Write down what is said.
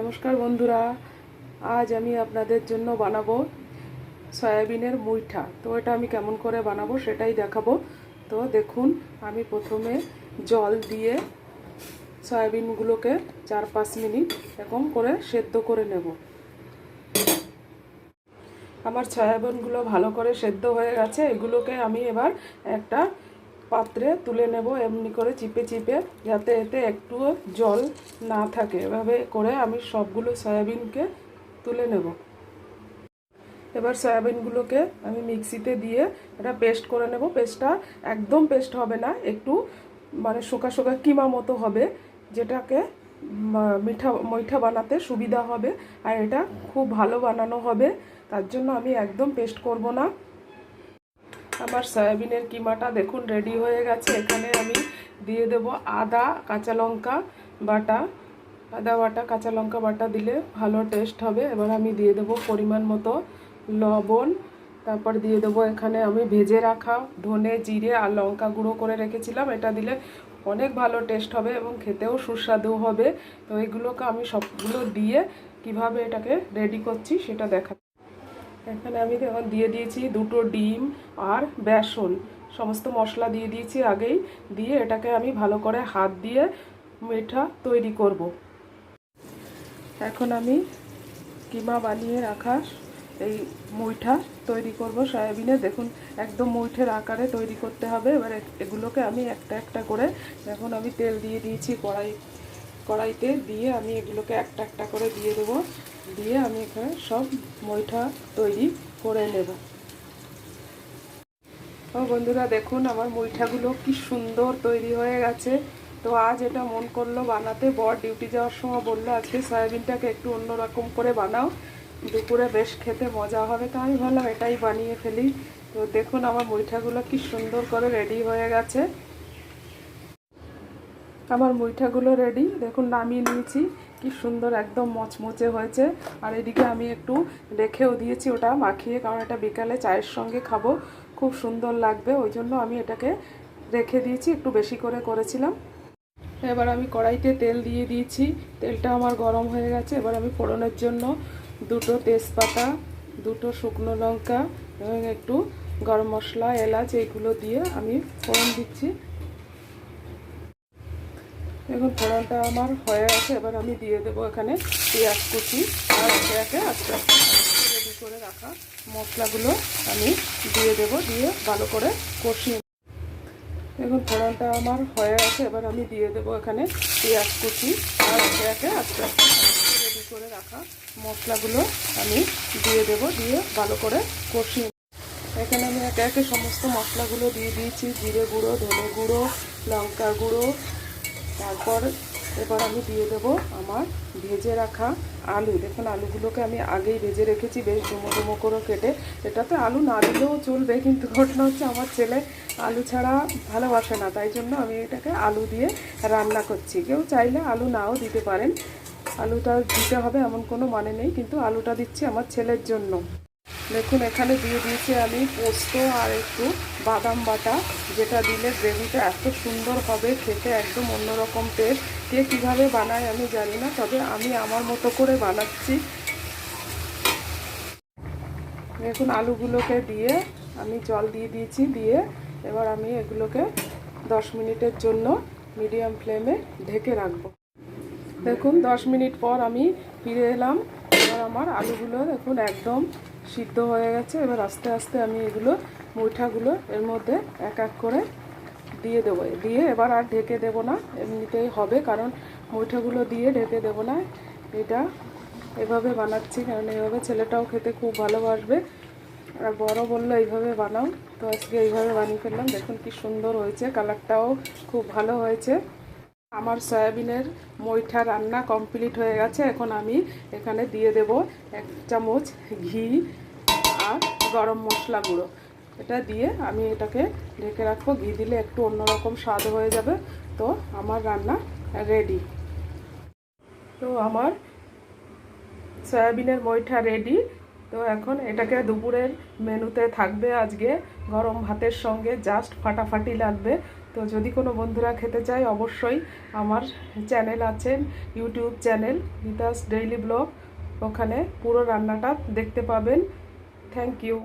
নমস্কার বন্ধুরা, আজ আমি আপনাদের জন্য বানাবো সয়াবিনের মুইঠা। তো এটা আমি কেমন করে বানাবো সেটাই দেখাবো। তো দেখুন, আমি প্রথমে জল দিয়ে সয়াবিনগুলোকে চার পাঁচ মিনিট এরকম করে সেদ্ধ করে নেব। আমার সয়াবিনগুলো ভালো করে সেদ্ধ হয়ে গেছে। এগুলোকে আমি এবার একটা পাত্রে তুলে নেব এমনি করে চিপে চিপে, যাতে এতে একটুও জল না থাকে। এভাবে করে আমি সবগুলো সয়াবিনকে তুলে নেব। এবার সয়াবিনগুলোকে আমি মিক্সিতে দিয়ে এটা পেস্ট করে নেব। পেস্টটা একদম পেস্ট হবে না, একটু মানে শুকা শুকা কিমা মতো হবে, যেটাকে মিঠা, মইঠা বানাতে সুবিধা হবে। আর এটা খুব ভালো বানানো হবে, তার জন্য আমি একদম পেস্ট করব না। আমার সয়াবিনের কিমাটা দেখুন রেডি হয়ে গেছে। এখানে আমি দিয়ে দেব আদা, কাঁচা লঙ্কা বাটা। আদা বাটা, কাঁচা লঙ্কা বাটা দিলে ভালো টেস্ট হবে। এবার আমি দিয়ে দেব পরিমাণ মতো লবণ। তারপর দিয়ে দেবো এখানে আমি ভেজে রাখা ধনে, জিরে আর লঙ্কা গুঁড়ো করে রেখেছিলাম। এটা দিলে অনেক ভালো টেস্ট হবে এবং খেতেও সুস্বাদু হবে। তো এগুলোকে আমি সবগুলো দিয়ে কীভাবে এটাকে রেডি করছি সেটা দেখা এখানে আমি দিয়ে দিয়েছি দুটো ডিম আর বেসন। সমস্ত মশলা দিয়ে দিয়েছি আগেই। দিয়ে এটাকে আমি ভালো করে হাত দিয়ে মিঠা তৈরি করব। এখন আমি কিমা বানিয়ে রাখা এই মুইঠা তৈরি করব সয়াবিনে। দেখুন, একদম মুইঠের আকারে তৈরি করতে হবে। এবার এগুলোকে আমি একটা একটা করে এখন আমি তেল দিয়ে দিয়েছি কড়াই কড়াইতে। দিয়ে আমি এগুলোকে একটা একটা করে দিয়ে দেবো। দিয়ে আমি এখানে সব মইঠা তৈরি করে নেব। ও বন্ধুরা, দেখুন আমার মুইঠাগুলো কি সুন্দর তৈরি হয়ে গেছে। তো আজ এটা মন করল বানাতে। বর ডিউটি যাওয়ার সময় বলল, আজকে সয়াবিনটাকে একটু অন্যরকম করে বানাও। দুপুরে বেশ খেতে মজা হবে তো আমি ভাবলাম এটাই বানিয়ে ফেলি। তো দেখুন আমার মুইঠাগুলো কি সুন্দর করে রেডি হয়ে গেছে। আমার মুইঠাগুলো রেডি দেখুন, নামিয়ে নিয়েছি। কি সুন্দর একদম মচমচে হয়েছে। আর এদিকে আমি একটু রেখেও দিয়েছি ওটা মাখিয়ে, কারণ এটা বিকালে চায়ের সঙ্গে খাব। খুব সুন্দর লাগবে, ওই জন্য আমি এটাকে রেখে দিয়েছি, একটু বেশি করে করেছিলাম। এবার আমি কড়াইতে তেল দিয়ে দিয়েছি। তেলটা আমার গরম হয়ে গেছে। এবার আমি ফোড়নের জন্য দুটো তেজপাতা, দুটো শুকনো লঙ্কা এবং একটু গরম মশলা, এলাচ, এইগুলো দিয়ে আমি ফোড়ন দিচ্ছি। এখন ফোড়নটা আমার হয়ে আছে, এবার আমি দিয়ে দেবো এখানে পেঁয়াজ কুচি আর একে একে আস্তে আস্তে রেডি করে রাখা মশলাগুলো আমি দিয়ে দেবো, দিয়ে ভালো করে কষিয়ে এখন ফোড়নটা আমার হয়ে আছে, এবার আমি দিয়ে দেবো এখানে পেঁয়াজ কুচি আর একে একে আস্তে আস্তে রেডি করে রাখা মশলাগুলো আমি দিয়ে দেবো, দিয়ে ভালো করে কষিয়ে এখানে আমি একে একে সমস্ত মশলাগুলো দিয়ে দিয়েছি, জিরে গুঁড়ো, ধনে গুঁড়ো লঙ্কা গুঁড়ো তারপর এবার আমি দিয়ে দেবো আমার ভেজে রাখা আলু। দেখুন, আলুগুলোকে আমি আগেই ভেজে রেখেছি, বেশ ডুমো ডুমো করে কেটে। এটাতে আলু না দিলেও চলবে, কিন্তু ঘটনা হচ্ছে আমার ছেলে আলু ছাড়া ভালোবাসে না, তাই জন্য আমি এটাকে আলু দিয়ে রান্না করছি। কেউ চাইলে আলু নাও দিতে পারেন। আলুটা দিতে হবে এমন কোনো মানে নেই, কিন্তু আলুটা দিচ্ছি আমার ছেলের জন্য। দেখুন, এখানে দিয়ে দিয়েছি আমি পোস্ত আর একটু বাদাম বাটা, যেটা দিলে গ্রেভিটা এত সুন্দর হবে, খেতে একদম অন্যরকম টেস্ট কে কীভাবে বানায় আমি জানি না, তবে আমি আমার মতো করে বানাচ্ছি। দেখুন, আলুগুলোকে দিয়ে আমি জল দিয়ে দিয়েছি, দিয়ে এবার আমি এগুলোকে দশ মিনিটের জন্য মিডিয়াম ফ্লেমে ঢেকে রাখব। দেখুন, দশ মিনিট পর আমি ফিরে এলাম। এবার আমার আলুগুলো দেখুন, একদম সিদ্ধ হয়ে গেছে। এবার আস্তে আস্তে আমি এগুলো মুইঠাগুলো এর মধ্যে এক এক করে দিয়ে দেবো। দিয়ে এবার আর ঢেকে দেবো না, এমনিতেই হবে, কারণ মুইঠাগুলো দিয়ে ঢেকে দেবো না। এটা এভাবে বানাচ্ছি, কারণ এইভাবে ছেলেটাও খেতে খুব ভালোবাসবে। আর বড় বলল, এইভাবে বানাও। তো আজকে এইভাবে বানিয়ে ফেললাম। দেখুন কি সুন্দর হয়েছে, কালারটাও খুব ভালো হয়েছে। আমার সয়াবিনের মইঠা রান্না কমপ্লিট হয়ে গেছে, এখন আমি এখানে দিয়ে দেব এক চামচ ঘি আর গরম মশলা গুঁড়ো। এটা দিয়ে আমি এটাকে ঢেকে রাখব। ঘি দিলে একটু অন্যরকম স্বাদ হয়ে যাবে। তো আমার রান্না রেডি তো আমার সয়াবিনের মইঠা রেডি তো এখন এটাকে দুপুরের মেনুতে থাকবে আজকে গরম ভাতের সঙ্গে জাস্ট ফাটাফাটি লাগবে। তো যদি কোনো বন্ধুরা খেতে চায়, অবশ্যই আমার চ্যানেল আছেন YouTube channel Gita's daily blog ওখানে পুরো রান্নাটা দেখতে পাবেন। Thank you